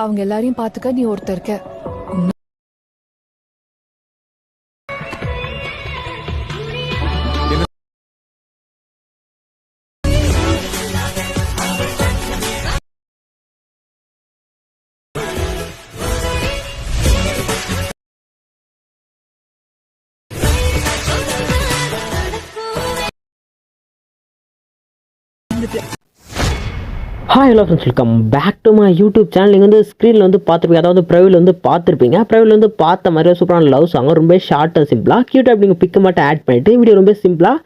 அவங்க எல்லாரையும் பாத்துக்க நீ ஒருத்தர் இருக்க. Hi hello friends welcome back to my YouTube channel நீங்கள் வந்து ஸ்க்ரீனில் வந்து பார்த்துருப்பீங்க. அதாவது ப்ரைவில் வந்து பார்த்துருப்பீங்க. ப்ரைவில் வந்து பார்த்த மாதிரி சூப்பரான லவ் சாங் ரொம்ப ஷார்ட் அண்ட் சிம்பிளாக க்யூட் அப்படிங்க பிக்கு மட்டும் ஆட் பண்ணிவிட்டு வீடியோ ரொம்ப சிம்பிளாக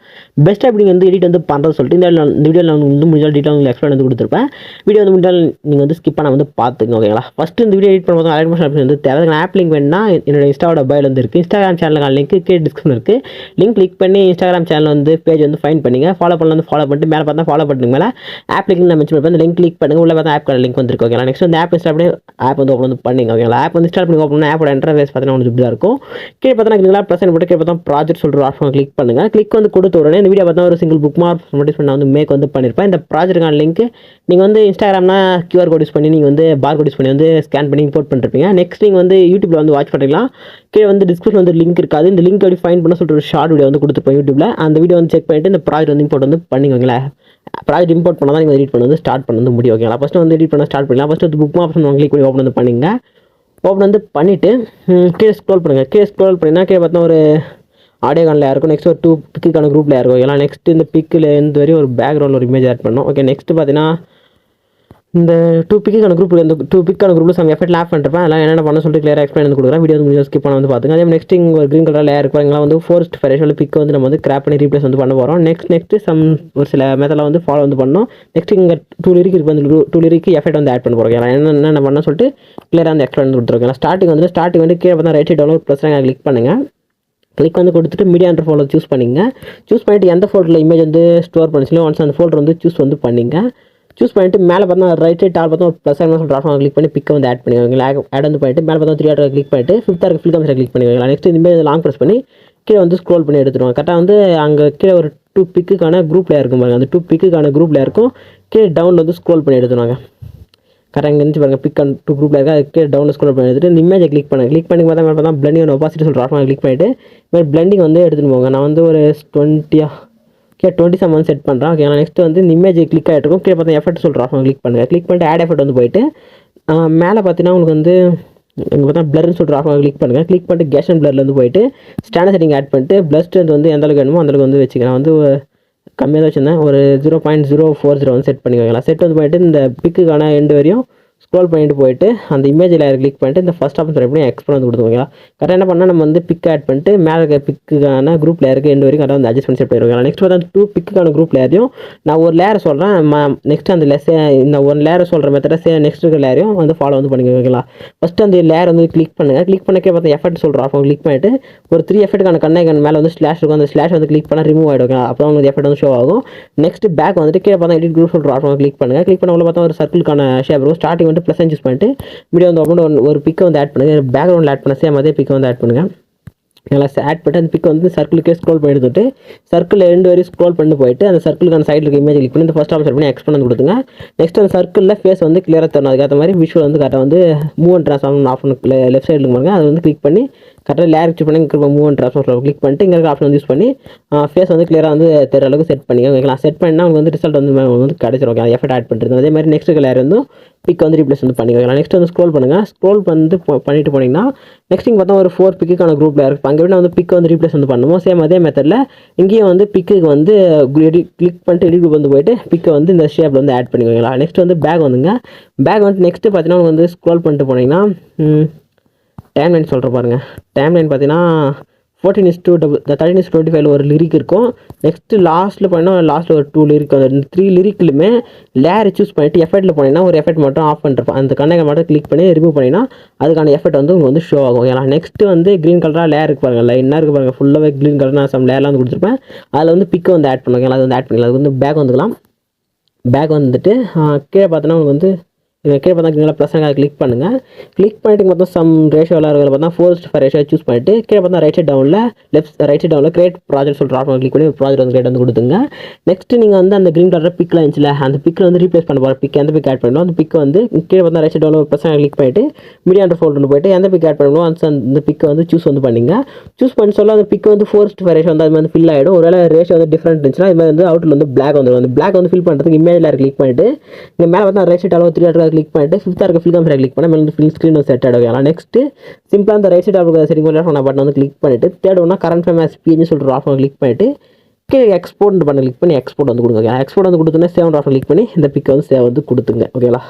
பெஸ்ட்டாக அப்படிங்க வந்து எடிட் வந்து பண்ணுறது சொல்லிட்டு இந்த இந்த வீடியோவில் நான் வந்து முடிஞ்சால் டீட்டெயில் உங்களுக்கு எக்ஸ்பிளைன் வந்து கொடுத்துருப்பேன். வீடியோ வந்து முடிஞ்சால் நீங்கள் வந்து ஸ்கிப் பண்ண வந்து பார்த்துங்க ஓகேங்களா ஃபஸ்ட்டு இந்த வீடியோ எடிட் பண்ணும்போது அலைட்மோஷன் ஆப்ஷன் வந்து தேவை. ஆப் லிங்க் வேணும்னா என்னோட இன்ஸ்டாவோட பயில் வந்து இருக்குது இன்ஸ்டாகிராம் சேனலுக்கான லிங்க் கே டிஸ்கிரிப்ஷன் இருக்குது லிங்க் கிளிக் பண்ணி இன்ஸ்டாகிராம் சேனல் வந்து பேஜ் வந்து ஃபைன் பண்ணிங்க. ஃபாலோ பண்ணலாம் வந்து ஃபாலோ பண்ணிட்டு மேலே பார்த்தா ஃபாலோ பண்ணுங்க மேலே ஆப் லிங்க் நான் மென்ஷன் பண்ணுறேன் அந்த லிங்க் கிளிக் பண்ணுங்க. உள்ள பார்த்தா ஆப் லிங்க் வந்துருக்கு ஓகேங்களா நெக்ஸ்ட் வந்து ஆப் இன்ஸ்டால் பண்ணி ஆப் வந்து ஓப்பன் வந்து பண்ணிங்க ஓகேங்களா ஆப் வந்து இன்ஸ்டால் பண்ணி ஓப்பன் பண்ணி ஆப்போட என்ட்ரவேஸ் பார்த்தீங்கன்னா உங்களுக்கு இப்படி தான் இருக்கும். கீழே பார்த்தீங்கன்னா கிளிங்களா ப்ளஸ் போட்டு கீழே பார்த்தா ப்ராஜெக்ட் சொல்கிற ஆப்ஷன் கிளிக் பண்ணுங்கள் கிளிக் வந்து கொடுத்த உடனே இந்த வீடியோ பார்த்தா ஒரு சிங்கிள் புக் மார்க் நோட்டீஸ் பண்ண வந்து மேக் வந்து பண்ணியிருப்பேன் இந்த ப்ராஜெக்ட்டுக்கான லிங்க் நீங்கள் வந்து இன்ஸ்டாகிராம்னா கியூஆர் கோட் யூஸ் பண்ணி நீங்கள் வந்து பார் கோட் யூஸ் பண்ணி வந்து ஸ்கேன் பண்ணி இம்போர்ட் பண்ணிருப்பீங்க. நெக்ஸ்ட் நீங்கள் வந்து யூடியூப்ல வந்து வாட்ச் பண்ணிக்கலாம். கீழே வந்து டிஸ்கிரிப்ஷன் வந்து லிங்க் இருக்காது. இந்த லிங்க் அப்படி ஃபைன் பண்ண சொல்லிட்டு ஒரு ஷார்ட் வீடியோ வந்து கொடுத்துருப்போம் யூடியூப்ல அந்த வீடியோ வந்து செக் பண்ணிட்டு இந்த ப்ராஜெக்ட் வந்து இம்போர்ட் வந்து பண்ணிக்கோங்களேன். ப்ராஜெக்ட் இம்போர்ட் பண்ணால் தான் நீங்கள் எடிட் பண்ண வந்து ஸ்டார்ட் பண்ண வந்து முடியும் ஓகேங்களா ஃபஸ்ட்டு வந்து எடிட் பண்ண ஸ்டார்ட் பண்ணலாம் ஃபஸ்ட்டு வந்து புக் ஆப்ஷன் உங்களுக்கு கூட ஓப்பன் வந்து பண்ணிங்க. ஓப்பன் வந்து பண்ணிவிட்டு கீழே ஸ்க்ரோல் பண்ணுங்கள் கீழே ஸ்க்ரோல் பண்ணினா கீழே பார்த்தா ஒரு ஆடியோ கானில் இருக்கும். நெக்ஸ்ட் ஒரு டூ பிக்குக்கான குரூப்பில் இருக்கும். ஓகேங்களா நெக்ஸ்ட் இந்த பிக்கில் இருந்து வரையும் ஒரு பேக்ரவுண்ட் ஒரு இமேஜ் ஆட் பண்ணோம் ஓகே நெக்ஸ்ட் பார்த்தீங்கன்னா இந்த டூ பிக்கான குரூப் இந்த டூ பிக்கான குரூப்பில் சம் எஃபெக்ட் லேப் பண்ணிருப்பேன். அதெல்லாம் என்னென்ன பண்ண சொல்லிட்டு கிளியர் எக்ஸ்பிளைன் வந்து கொடுக்குறேன். வீடியோ வந்து ஸ்கிப் பண்ண வந்து பார்த்துங்க அதே நெக்ஸ்ட் இங்கே ஒரு க்ரீன் கலர் லேயர் இருப்பாங்களா வந்து ஃபோர்ஸ்ட் ஃபெரேஷன் பிக் வந்து நம்ம வந்து கிராப் பண்ணி ரீப்ளேஸ் வந்து பண்ண போகிறோம் நெக்ஸ்ட் நெக்ஸ்ட் சம் ஒரு சில மெத்தடில் வந்து ஃபாலோ வந்து பண்ணோம். நெக்ஸ்ட் இங்கே டூ லிரிக்கு இருக்கு வந்து டூ லிரிக்கு எஃபெக்ட் வந்து ஆட் பண்ண போகிறோம் என்னென்ன பண்ண சொல்லிட்டு கிளியராக வந்து எக்ஸ்பிளைன் வந்து கொடுத்துருக்கேன் ஸ்டார்டிங் வந்து ஸ்டார்டிங் வந்து கீழே பார்த்தா right side download plus click பண்ணுங்கள் கிளிக் வந்து கொடுத்துட்டு மீடியா அண்ட் ஃபோல்டர் சூஸ் பண்ணிங்க. சூஸ் பண்ணிட்டு எந்த ஃபோல்டரில் இமேஜ் வந்து ஸ்டோர் பண்ணிச்சுலோ ஒன்ஸ் அந்த ஃபோல்டர் வந்து சூஸ் வந்து பண்ணிங்க. சூஸ் பண்ணிட்டு மேலே பார்த்தா ரைட் சைட் ஆள் பார்த்தா ஒரு ப்ளஸ் ஆகும் ட்ராப் கிளிக் பண்ணி பிக்கை வந்து ஆட் பண்ணிக்கோங்க. ஆட் வந்து பண்ணிட்டு மேலே பார்த்தா த்ரீ ஆட் கிளிக் பண்ணிட்டு ஃபிஃப்த்தாக இருக்க ஃபில் கம்ஸை கிளிக் பண்ணிக்கோங்க. நெக்ஸ்ட் இந்தமாதிரி லாங் ப்ரெஸ் பண்ணி கீழே வந்து ஸ்க்ரோல் பண்ணி எடுத்துருவாங்க. கரெக்டாக வந்து அங்கே கீழே ஒரு டூ பிக்குக்கான குரூப்பில் இருக்கும் பாருங்க. அந்த டூ பிக்குக்கான குரூப்பில் இருக்கும் கீழே டவுன் வந்து ஸ்க்ரோல் பண்ணி எடுத்துருவாங்க. கரெக்டாக இங்கே இருந்து பாருங்க பிக் அண்ட் டூ குரூப்பில் இருக்கா அதுக்கு டவுன் ஸ்க்ரோல் பண்ணி எடுத்துட்டு இந்த இமேஜை கிளிக் பண்ணேன் கிளிக் பண்ணி பார்த்தா மேலே பார்த்தா பிளண்டிங் ஒப்பாசிட்டி சொல்கிற ஆப்ஷன் கிளிக் பண்ணிட்டு இந்த மாதிரி பிளண்டிங் வந்து எடுத்துகிட்டு போங்க. நான் வந்து ஒரு டுவெண்ட்டியாக கே டுவெண்ட்டி செவன் வந்து செட் பண்ணுறேன் ஓகே நெக்ஸ்ட் வந்து இந்த இமேஜ் கிளிக் ஆகிட்டு கீழே பார்த்தா எஃபெக்ட் சொல்கிற ஆப்ஷன் கிளிக் பண்ணுங்கள் கிளிக் பண்ணிட்டு ஆட் எஃபர்ட் வந்து போயிட்டு மேலே பார்த்தீங்கன்னா உங்களுக்கு வந்து இங்கே பார்த்தா பிளர்னு சொல்கிற ஆப்ஷன் கிளிக் பண்ணுங்கள் கிளிக் பண்ணிட்டு கேஷன் பிளர்லேருந்து போயிட்டு ஸ்டாண்டர்ட் செட்டிங் ஆட் பண்ணிட்டு பிளஸ் ஸ்ட்ரென்த் வந்து எந்த அளவுக்கு வேணுமோ அந்தளவுக்கு வந்து வச்சுக்கிறேன். வந்து கம்மியாக தான் வச்சுருந்தேன். ஒரு zero point zero four zero வந்து செட் பண்ணிக்கோங்களா செட் வந்து போயிட்டு இந்த பிக்குக்கான எண்டு வரையும் ஸ்க்ரோல் பண்ணிட்டு போயிட்டு அந்த இமேஜ் லேயர் கிளிக் பண்ணிட்டு இந்த ஃபஸ்ட் ஆப்ஷன் எப்படி எக்ஸ்போர்ட் வந்து கொடுத்துருவீங்களா கரெக்டாக என்ன பண்ணால் நம்ம வந்து பிக் ஆட் பண்ணிட்டு மேலே இருக்க பிக்குக்கான குரூப் லேயருக்கு எண்டு வரைக்கும் கரெக்டாக வந்து அட்ஜஸ்ட் பண்ணி செட் பண்ணிடுவாங்க நெக்ஸ்ட் வந்து டூ பிக்குக்கான குரூப் லேயரையும் நான் ஒரு லேயர் சொல்கிறேன் நெக்ஸ்ட் அந்த லெஸ் இந்த ஒன் லேயர் சொல்கிற மெத்தட சே நெக்ஸ்ட் இருக்கிற லேயரையும் வந்து ஃபாலோ வந்து பண்ணிக்கோங்களா ஃபஸ்ட்டு அந்த லேயர் வந்து கிளிக் பண்ணுங்கள் கிளிக் பண்ணக்கே பார்த்தா எஃபெக்ட் சொல்கிறோம் ஆஃபர் கிளிக் பண்ணிட்டு ஒரு த்ரீ எஃபெக்ட்டுக்கான கண்ணை மேலே வந்து ஸ்லாஷ் இருக்கும். அந்த ஸ்லாஷ் வந்து கிளிக் பண்ணால் ரிமூவ் ஆகிடும் அப்போ தான் உங்களுக்கு எஃபெக்ட் வந்து ஷோ ஆகும். நெக்ஸ்ட் பேக் வந்துட்டு கீழே பார்த்தா எடிட் குரூப் சொல்கிறோம் அப்போ கிளிக் பண்ணுங்கள் கிளிக் பண்ண பார்த்தா ஒரு சர்க்கிள்கான ஷேப் இருக்கும். ஸ்டார்டிங் வந்து ப்ளஸ் சூஸ் பண்ணிட்டு வீடியோ வந்து ஓப்பன் ஒரு பிக்கை வந்து ஆட் பண்ணுங்கள் பேக்ரவுண்டில் ஆட் பண்ண சேம் அதே பிக்கை வந்து ஆட் பண்ணுங்கள் நல்லா ஆட் பண்ணிட்டு அந்த பிக் வந்து சர்க்கிளுக்கே ஸ்க்ரோல் பண்ணி எடுத்துட்டு சர்க்கிள் ரெண்டு வரையும் ஸ்க்ரோல் பண்ணி போயிட்டு அந்த சர்க்கிளுக்கான சைடில் இருக்க இமேஜ் கிளிக் பண்ணி இந்த ஃபஸ்ட் ஆப்ஷன் பண்ணி எக்ஸ்பெண்ட் வந்து கொடுத்துங்க. நெக்ஸ்ட் அந்த சர்க்கிளில் ஃபேஸ் வந்து கிளியராக தரணும் அதுக்கேற்ற மாதிரி விஷுவல் வந்து கரெக்டாக வந்து move and transform off left சைடில் பாருங்க. அதை வந்து கிளிக் பண்ணி கரெக்டாக லேர் வச்சு பண்ணி இங்கே மூவ் அண்ட் ட்ரான்ஸ்ஃபார்ம் கிளிக் பண்ணிட்டு இங்கே இருக்க ஆப்ஷன் வந்து யூஸ் பண்ணி ஃபேஸ் வந்து கிளியராக வந்து தெரிய அளவுக்கு செட் பண்ணி ஓகேங்களா செட் பண்ணால் உங்களுக்கு வந்து ரிசல்ட் வந்து உங்களுக்கு வந்து கிடச்சிரும். ஓகே எஃபெக்ட் ஆட் பண்ணுறது அதே மாதிரி நெக்ஸ்ட் லேயர் வந்து பிக் வந்து ரீப்ளேஸ் வந்து பண்ணிக்கோங்க. நெக்ஸ்ட் வந்து ஸ்க்ரோல் பண்ணுங்கள் ஸ்க்ரோல் வந்து பண்ணிட்டு போனீங்கன்னா நெக்ஸ்ட் இங்கே பார்த்தா ஒரு ஃபோர் பிக்குக்கான குரூப்பில் இருக்குது அங்கே விட வந்து பிக் வந்து ரீப்ளேஸ் வந்து பண்ணுவோம். சேம் அதே மெத்தடில் இங்கேயும் வந்து பிக்குக்கு வந்து கிளிக் பண்ணிட்டு எடிட் வந்து போயிட்டு பிக்கை வந்து இந்த ஷேப்பில் வந்து ஆட் பண்ணிக்கோங்களா நெக்ஸ்ட் வந்து பேக் வந்துங்க. பேக் வந்து நெக்ஸ்ட்டு பார்த்தீங்கன்னா உங்களுக்கு வந்து ஸ்க்ரோல் பண்ணிட்டு போனீங்கன்னா டைம் லைன் சொல்கிற பாருங்கள் டைம் லைன் பார்த்தீங்கன்னா fourteen is two double thirteen is twenty ஃபைவ்ல ஒரு லிரிக் இருக்கும். நெக்ஸ்ட்டு லாஸ்ட்டில் போனீங்கன்னா லாஸ்ட்டில் ஒரு டூ லிரிக் அந்த த்ரீ லிரிக்லுமே லேர் சூஸ் பண்ணிட்டு எஃபெக்ட்டில் போனீங்கன்னா ஒரு எஃபெக்ட் மட்டும் ஆஃப் பண்ணுறப்ப அந்த கண்ணை மட்டும் கிளிக் பண்ணி ரிமூவ் பண்ணிங்கன்னா அதுக்கான எஃபெக்ட் வந்து உங்களுக்கு வந்து ஷோ ஆகும். ஏன்னா நெக்ஸ்ட்டு வந்து க்ரீன் கலராக லேர் இருக்கு பாருங்கள் லைனாக இருக்கு பாருங்கள் ஃபுல்லாகவே க்ரீன் கலர் நான் சம் லேர்லாம் வந்து கொடுத்துருப்பேன். அதில் வந்து பிக்கை வந்து ஆட் பண்ணுவாங்க அது வந்து ஆட் பண்ணிக்கலாம் அது வந்து பேக் வந்துக்கலாம். பேக் வந்துட்டு கீழே பார்த்தோன்னா உங்களுக்கு வந்து இங்கே கீழே பார்த்தா ப்ளஸ் கிளிக் பண்ணுங்கள் கிளிக் பண்ணிட்டு பார்த்தா சம் ரேஷியோ இருக்கிற பார்த்தா ஃபோர் ஃபைவ் ரேஷியோ சூஸ் பண்ணிட்டு கீழே பார்த்தா ரைட் சைட் டவுனில் லெஃப்ட் ரைட் சைட் டவுனில் கிரியேட் ப்ராஜெக்ட் சொல்லிட்டு ஆப்ஷன் கிளிக் பண்ணி ப்ராஜெக்ட் வந்து கிரியேட் வந்து கொடுத்துங்க நெக்ஸ்ட் நீங்கள் வந்து அந்த க்ரீன் கலர் பிக்கில் இருந்துச்சுல அந்த பிக்கில் வந்து ரீப்ளேஸ் பண்ண போகிற பிக் எந்த பிக் ஆட் பண்ணணும்? அந்த பிக் வந்து கீழே பார்த்தா ரைட் சைட் டவுனில் ப்ளஸ் கிளிக் பண்ணிட்டு மீடியா ஃபோல்டர் போயிட்டு எந்த பிக் ஆட் பண்ணணும் அந்த அந்த பிக்கை வந்து சூஸ் வந்து பண்ணிங்க. சூஸ் பண்ணி சொல்ல அந்த பிக் வந்து ஃபோர் ஃபைவ் ரேஷியோ வந்து அது வந்து ஃபில் ஆகிடும் ஒருவேளை ரேஷியோ வந்து டிஃப்ரெண்ட் இருந்துச்சுன்னா இது மாதிரி வந்து அவுட்டில் வந்து பிளாக் வந்துடும் அந்த பிளாக் வந்து ஃபில் பண்ணுறதுக்கு இமேஜில் கிளிக் பண்ணிட்டு இங்கே மேலே பார்த்தா ரைட் சைட் அளவு த்ரீ ஆட் கிளிக் பண்ணிட்டு ஃபிஃப்த்தாக இருக்க ஃபில் கம்பெனி கிளிக் பண்ணி மேலே ஃபில் ஸ்க்ரீன் வந்து செட் ஆகிடும் நெக்ஸ்ட் சிம்பிளாக அந்த ரைட் சைட் அளவு செட்டிங் பண்ணி பட்டன் வந்து கிளிக் பண்ணிட்டு தேர்ட் ஒன்றா கரண்ட் ஃபேம் எஸ்பின்னு சொல்லிட்டு ஆஃபர் கிளிக் பண்ணிட்டு கீழே எக்ஸ்போர்ட் பண்ண கிளிக் பண்ணி எக்ஸ்போர்ட் வந்து கொடுங்க எக்ஸ்போர்ட் வந்து கொடுத்தோன்னே சேவ் ஆஃப் கிளிக் பண்ணி இந்த பிக்கை வந்து சேவ் வந்து கொடுத்துங்க ஓகேங்களா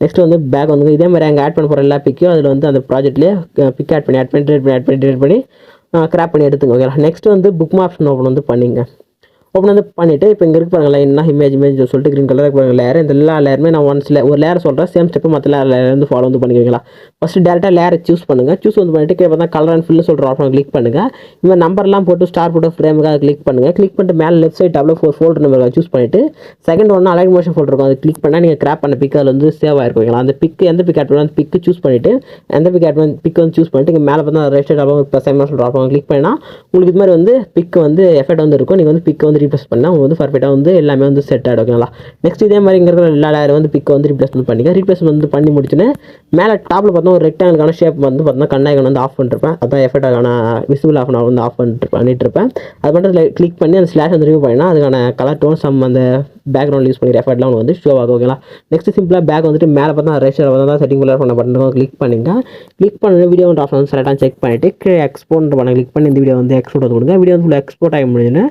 நெக்ஸ்ட் வந்து பேக் வந்து இதே மாதிரி அங்கே ஆட் பண்ண போகிற எல்லா பிக்கையும் அதில் வந்து அந்த ப்ராஜெக்ட்லேயே பிக் ஆட் பண்ணி ஆட் பண்ணி டேட் பண்ணி ஆட் பண்ணி டேட் பண்ணி கிராப் பண்ணி எடுத்துங்க ஓகேங்களா நெக்ஸ்ட் வந்து புக் மாப்ஷன் ஓப்பன் வந்து பண்ணிங்க. ஓப்பன் வந்து பண்ணிவிட்டு இப்போ இங்கே இருக்கு பாருங்கள் என்ன இமேஜ் இமேஜ் சொல்லிட்டு க்ரீன் கலர் பாருங்கள் லேயர் இந்த எல்லா லேயருமே நான் ஒன்ஸ் ஒரு லேயர் சொல்கிறேன் சேம் ஸ்டெப்பு மற்ற லேயர் வந்து ஃபாலோ வந்து பண்ணிக்கிறீங்களா ஃபஸ்ட்டு டேரெக்டாக லேயரை சூஸ் பண்ணுங்கள் சூஸ் வந்து பண்ணிட்டு கீழே பார்த்தா கலர் அண்ட் ஃபில்லு சொல்கிற ஆப்ஷன் கிளிக் பண்ணுங்கள் இந்த நம்பர்லாம் போட்டு ஸ்டார் போட்டு ஃப்ரேமுக்காக கிளிக் பண்ணுங்கள் கிளிக் பண்ணிட்டு மேலே left side double four folder number choose பண்ணிட்டு செகண்ட் ஒன்று அலைட் மோஷன் ஃபோல்டர் இருக்கும். அது கிளிக் பண்ணால் நீங்கள் கிராப் பண்ண பிக் அதில் வந்து சேவ் ஆயிருக்கீங்களா? அந்த பிக் எந்த பிக் ஆட் அந்த பிக்கு சூஸ் பண்ணிவிட்டு எந்த பிக் ஆட் பண்ணி பிக் வந்து சூஸ் பண்ணிட்டு இங்கே மேலே பார்த்தா ரைட் சைட் டபுள் ப்ளஸ் சொல்கிற ஆப்ஷன் கிளிக் பண்ணால் உங்களுக்கு இது மாதிரி வந்து பிக் வந்து எஃபெக்ட் வந்து இருக்கும். நீங்கள் வந்து பிக்கை வந்து ரீப்ளேஸ் பண்ணால் உங்களுக்கு வந்து பர்ஃபெக்டாக வந்து எல்லாமே வந்து செட் ஆகிடும் ஓகேங்களா நெக்ஸ்ட் இதே மாதிரி இங்கே இருக்கிற எல்லா லேயர் வந்து பிக்கை வந்து ரீப்ளேஸ்மெண்ட் பண்ணிக்க. ரீப்ளேஸ்மெண்ட் வந்து பண்ணி முடிச்சுன்னு மேலே டாப்பில் பார்த்தா ஒரு ரெக்டாங்கிளான ஷேப் வந்து பார்த்தா கண்ணாயகன் வந்து ஆஃப் பண்ணிருப்பேன். அதான் எஃபெக்டான விசிபிள் ஆஃப் வந்து ஆஃப் பண்ணிட்டு பண்ணிட்டு இருப்பேன் அது மட்டும் கிளிக் பண்ணி அந்த ஸ்லாஷ் வந்து ரிமூவ் பண்ணினா அதுக்கான கலர் டோன் சம் அந்த பேக்ரவுண்ட் யூஸ் பண்ணி எஃபர்ட்லாம் உங்களுக்கு வந்து ஷோ ஆகும் ஓகேங்களா நெக்ஸ்ட் சிம்பிளாக பேக் வந்துட்டு மேலே பார்த்தா ரேஷர் வந்து செட்டிங் பண்ண பட்டன் கிளிக் பண்ணிங்க. கிளிக் பண்ணி வீடியோ வந்து ஆப்ஷன் செலக்டாக செக் பண்ணிவிட்டு எக்ஸ்போர்ட் பண்ண கிளிக் பண்ணி இந்த வீடியோ வந்து எக்ஸ்போர்ட் வந்து கொடுங்க. வீடியோ வந்து ஃபுல்லாக எக்ஸ்போர்ட் ஆகி முடிஞ்சுன்னு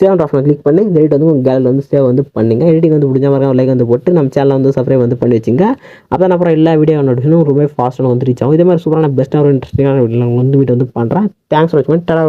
சேவ் ஆப்ஷன் கிளிக் பண்ணி இந்த எடிட் வந்து உங்கள் கேலரியில் வந்து சேவ் வந்து பண்ணுங்க. எடிட்டிங் வந்து முடிஞ்ச மாதிரி லைக் வந்து போட்டு நம்ம சேனலை வந்து சப்ஸ்கிரைப் வந்து பண்ணி வச்சுங்க. அப்போ அப்புறம் எல்லா வீடியோ நோட்டிஃபிகேஷனும் ரொம்ப ஃபாஸ்ட்டாக வந்து ரீச் ஆகும். இதே மாதிரி சூப்பரான பெஸ்ட்டாக ஒரு இன்ட்ரெஸ்டிங்கான வீடியோ வந்து வீட்டு வந்து பண்ணுறேன் தேங்க்ஸ் ஃபார் வாட்சிங் டரா